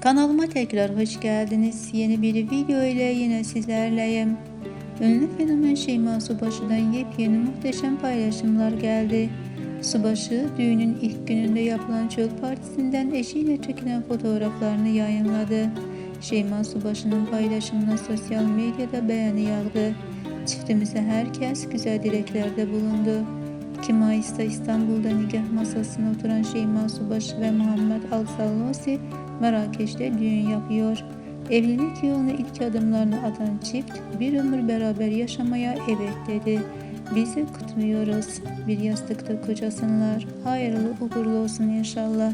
Kanalıma tekrar hoş geldiniz. Yeni bir video ile yine sizlerleyim. Ünlü fenomen Şeyma Subaşı'dan yepyeni muhteşem paylaşımlar geldi. Subaşı düğünün ilk gününde yapılan çöl partisinden eşiyle çekilen fotoğraflarını yayınladı. Şeyma Subaşı'nın paylaşımına sosyal medyada beğeni yağdı. Çiftimize herkes güzel dileklerde bulundu. 2 Mayıs'ta İstanbul'da nikah masasına oturan Şeyma Subaşı ve Muhammed Al-Sallosi Marrakeş'te düğün yapıyor. Evlilik yoluna ilk adımlarını atan çift bir ömür beraber yaşamaya evet dedi. Bizi kutluyoruz. Bir yastıkta kocasınlar. Hayırlı uğurlu olsun inşallah.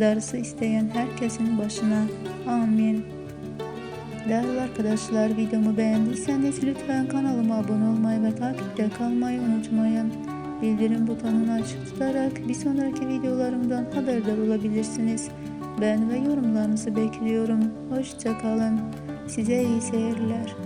Darısı isteyen herkesin başına. Amin. Değerli arkadaşlar videomu beğendiyseniz lütfen kanalıma abone olmayı ve takipte kalmayı unutmayın. Bildirim butonunu açık tutarak bir sonraki videolarımdan haberdar olabilirsiniz. Ben ve yorumlarınızı bekliyorum. Hoşçakalın. Size iyi seyirler.